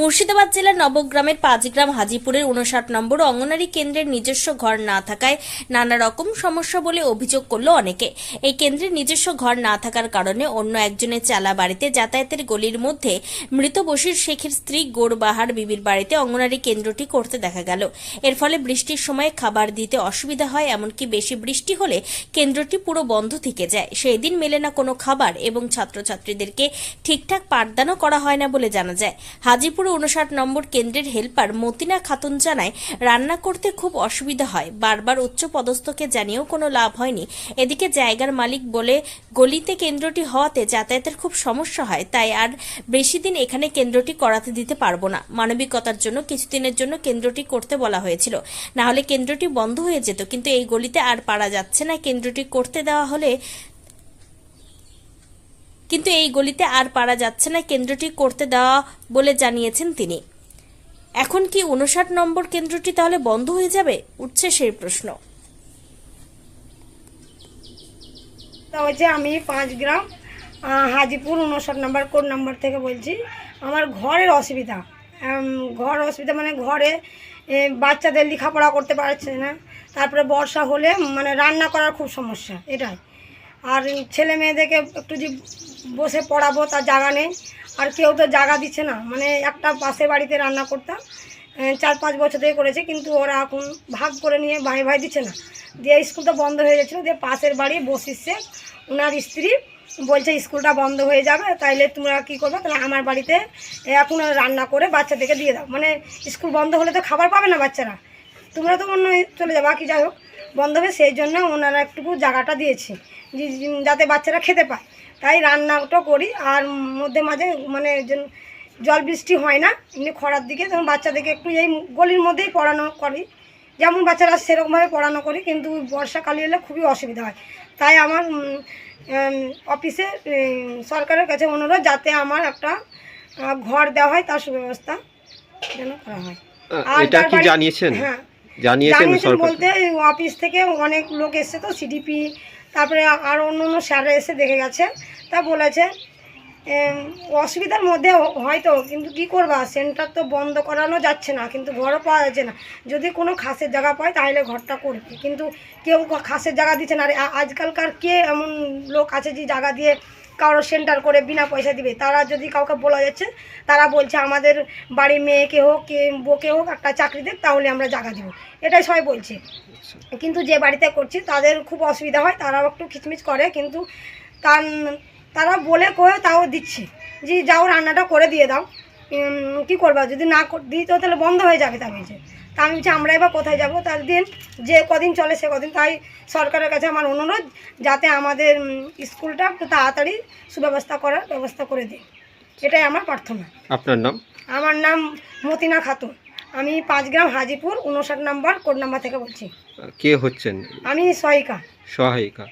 মুর্শিদাবাদ জেলার নবগ্রামের পাঁচগ্রাম হাজিপুরের উনষাট নম্বর অঙ্গনারী কেন্দ্রের নিজস্ব ঘর না থাকায় নানা রকম সমস্যা বলে অভিযোগ করল অনেকে। এই কেন্দ্রের নিজস্ব ঘর না থাকার কারণে অন্য একজনের চালা বাড়িতে যাতায়াতের গলির মধ্যে মৃত বশির শেখের স্ত্রী গোড়বাহার বিবির বাড়িতে অঙ্গনারী কেন্দ্রটি করতে দেখা গেল। এর ফলে বৃষ্টির সময় খাবার দিতে অসুবিধা হয়, এমনকি বেশি বৃষ্টি হলে কেন্দ্রটি পুরো বন্ধ থেকে যায়। সেই দিন মেলে না কোনো খাবার এবং ছাত্রছাত্রীদেরকে ঠিকঠাক পাঠদানও করা হয় না বলে জানা যায়। হাজিপুর উনষাট নম্বর কেন্দ্রের হেল্পার মতিনা খাতুন জানায়, রান্না করতে খুব অসুবিধা হয়। বারবার উচ্চ পদস্থকে জানিয়েও কোনো লাভ হয়নি। এদিকে জায়গার মালিক বলে, গলিতে কেন্দ্রটি হওয়াতে যাতায়াতের খুব সমস্যা হয়, তাই আর বেশি দিন এখানে কেন্দ্রটি করাতে দিতে পারব না। মানবিকতার জন্য কিছুদিনের জন্য কেন্দ্রটি করতে বলা হয়েছিল। না হলে কেন্দ্রটি বন্ধ হয়ে যেত, কিন্তু এই গলিতে আর পারা যাচ্ছে না। কেন্দ্রটি করতে দেওয়া হলে কিন্তু এই গলিতে আর পারা যাচ্ছে না কেন্দ্রটি করতে দেওয়া বলে জানিয়েছেন তিনি। এখন কি উনষাট নম্বর কেন্দ্রটি তাহলে বন্ধ হয়ে যাবে? উঠছে সেই প্রশ্ন। হচ্ছে আমি পাঁচ গ্রাম হাজিপুর উনষাট নম্বর কোড নম্বর থেকে বলছি, আমার ঘরের অসুবিধা। ঘর অসুবিধা মানে ঘরে বাচ্চাদের লেখাপড়া করতে পারছে না। তারপরে বর্ষা হলে মানে রান্না করার খুব সমস্যা, এটাই। আর ছেলে মেয়েদেরকে একটু যে বসে পড়াবো তার জায়গা নেই। আর কেউ তো জায়গা দিচ্ছে না। মানে একটা পাশের বাড়িতে রান্না করতাম চার পাঁচ বছর থেকে করেছে, কিন্তু ওরা এখন ভাগ করে নিয়ে ভাই ভাই দিচ্ছে না। দিয়ে স্কুলটা বন্ধ হয়ে যাচ্ছিল দিয়ে পাশের বাড়ি বসিচ্ছে। ওনার স্ত্রী বলছে, স্কুলটা বন্ধ হয়ে যাবে, তাইলে তোমরা কী করবে? তাহলে আমার বাড়িতে এখন রান্না করে বাচ্চাদেরকে দিয়ে দাও। মানে স্কুল বন্ধ হলে তো খাবার পাবে না বাচ্চারা। তোমরা তো অন্য চলে যাবা কি যাই হোক। বন্ধ হবে সেই জন্য ওনারা একটুকু জায়গাটা দিয়েছে যাতে বাচ্চারা খেতে পায়। তাই রান্নাটা করি আর মধ্যে মাঝে মানে জল বৃষ্টি হয় না এমনি খরার দিকে তখন বাচ্চাদেরকে একটু এই গলির মধ্যেই পড়ানো করি। যেমন বাচ্চারা সেরকমভাবে পড়ানো করি কিন্তু বর্ষাকালে এলে খুবই অসুবিধা হয়। তাই আমার অফিসে সরকারের কাছে অনুরোধ যাতে আমার একটা ঘর দেওয়া হয় তার সুব্যবস্থা যেন করা হয়। আর জানিয়েছেন? হ্যাঁ। জানিয়েছেন বলতে অফিস থেকে অনেক লোক এসছে তো সিডিপি তারপরে আর অন্য অন্য স্যাররা এসে দেখে গেছে। তা বলেছে অসুবিধার মধ্যে হয়তো কিন্তু কি করবা? সেন্টার তো বন্ধ করানো যাচ্ছে না কিন্তু ঘরও পাওয়া যাচ্ছে না। যদি কোনো খাসের জায়গা পায় তাহলে ঘরটা করবে। কিন্তু কেউ খাসের জায়গা দিচ্ছে না। আর আজকালকার কে এমন লোক আছে যে জায়গা দিয়ে কারও সেন্টার করে বিনা পয়সা দিবে। তারা যদি কাউকে বলা যাচ্ছে, তারা বলছে আমাদের বাড়ির মেয়েকে হোক কে, বউকে হোক একটা চাকরি দেখ তাহলে আমরা জায়গা দেবো। এটাই সবাই বলছে। কিন্তু যে বাড়িতে করছি, তাদের খুব অসুবিধা হয়, তারাও একটু খিচমিচ করে, কিন্তু তার, তারা বলে কয়ে তাও দিচ্ছে। যে যাও রান্নাটা করে দিয়ে দাও। কি করবা? যদি না দিই তো তাহলে বন্ধ হয়ে যাবে তা বলছে তা আমি বলছি আমরা এবার কোথায় যাব? তার দিন যে কদিন চলে সে কদিন। তাই সরকারের কাছে আমার অনুরোধ যাতে আমাদের স্কুলটা একটু তাড়াতাড়ি সুব্যবস্থা করার ব্যবস্থা করে দিই এটাই আমার প্রার্থনা। আপনার নাম? আমার নাম মতিনা খাতুন। আমি পাঁচ গ্রাম হাজিপুর উনষাট নাম্বার কোড নাম্বার থেকে বলছি। কে হচ্ছেন? আমি সহায়িকা। সহায়িকা।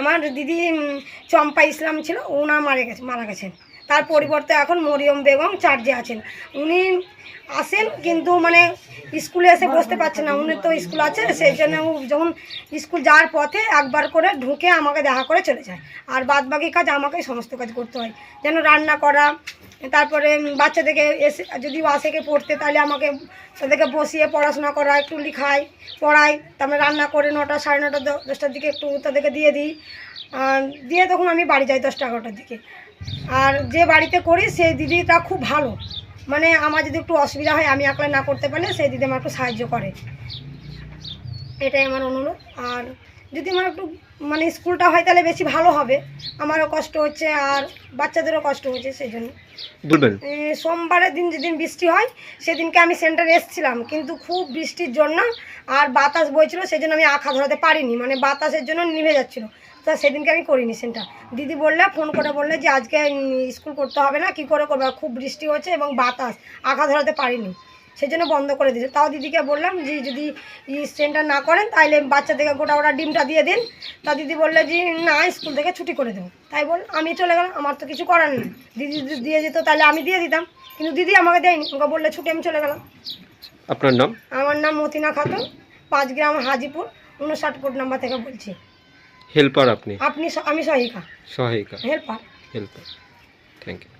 আমার দিদি চম্পা ইসলাম ছিল ওনা মারা গেছে মারা গেছেন। তার পরিবর্তে এখন মরিয়ম বেগম চার্জে আছেন। উনি আসেন কিন্তু মানে স্কুলে এসে বসতে পারছে না। উনি তো স্কুল আছে, সেই জন্য যখন স্কুল যাওয়ার পথে একবার করে ঢুকে আমাকে দেখা করে চলে যায়। আর বাদ বাকি কাজ আমাকে সমস্ত কাজ করতে হয়। যেন রান্না করা, তারপরে বাচ্চাদেরকে এসে, যদি আসেকে পড়তে, তাহলে আমাকে তাদেরকে বসিয়ে পড়াশোনা করা, একটু লিখাই, পড়াই, তারপরে রান্না করে নটা, সাড়ে নটা, দশটার দিকে একটু তাদেরকে দিয়ে দিই। দিয়ে তখন আমি বাড়ি যাই দশটা, এগারোটার দিকে। আর যে বাড়িতে করি সেই দিদিটা খুব ভালো। মানে আমার যদি একটু অসুবিধা হয় আমি একলা না করতে পারলে সেই দিদি আমার একটু সাহায্য করে। এটাই আমার অনুরোধ। আর যদি আমার একটু মানে স্কুলটা হয় তাহলে বেশি ভালো হবে। আমারও কষ্ট হচ্ছে আর বাচ্চাদেরও কষ্ট হচ্ছে সেই জন্য। সোমবারের দিন যেদিন বৃষ্টি হয় সেদিনকে আমি সেন্টারে এসেছিলাম। কিন্তু খুব বৃষ্টির জন্য আর বাতাস বইছিল সেই জন্য আমি আঁকা ধরাতে পারিনি। মানে বাতাসের জন্য নিভে যাচ্ছিল। তা সেদিনকে আমি করিনি সেন্টার। দিদি বললে ফোন করে বললে যে আজকে স্কুল করতে হবে না কি করে করবে? খুব বৃষ্টি হচ্ছে এবং বাতাস আখা ধরাতে পারিনি। সেই জন্য বন্ধ করে দিয়েছে। তাও দিদিকে বললাম যে যদি সেন্টার না করেন তাহলে বাচ্চাদেরকে গোটা ওটা ডিমটা দিয়ে দিন। তা দিদি বললে যে না স্কুল থেকে ছুটি করে দেবো। তাই বল আমি চলে গেলাম আমার তো কিছু করার নেই। দিদি যদি দিয়ে যেত তাহলে আমি দিয়ে দিতাম। কিন্তু দিদি আমাকে দেয়নি ওকে বললে ছুটি আমি চলে গেলাম। আপনার নাম? আমার নাম মতিনা খাতুন পাঁচ গ্রাম হাজিপুর উনষাট কোট নাম্বার থেকে বলছি। হেল্পার আপনি আপনি স- আমি সহায়িকা সহায়িকা হেল্পার হেল্পার থ্যাংক ইউ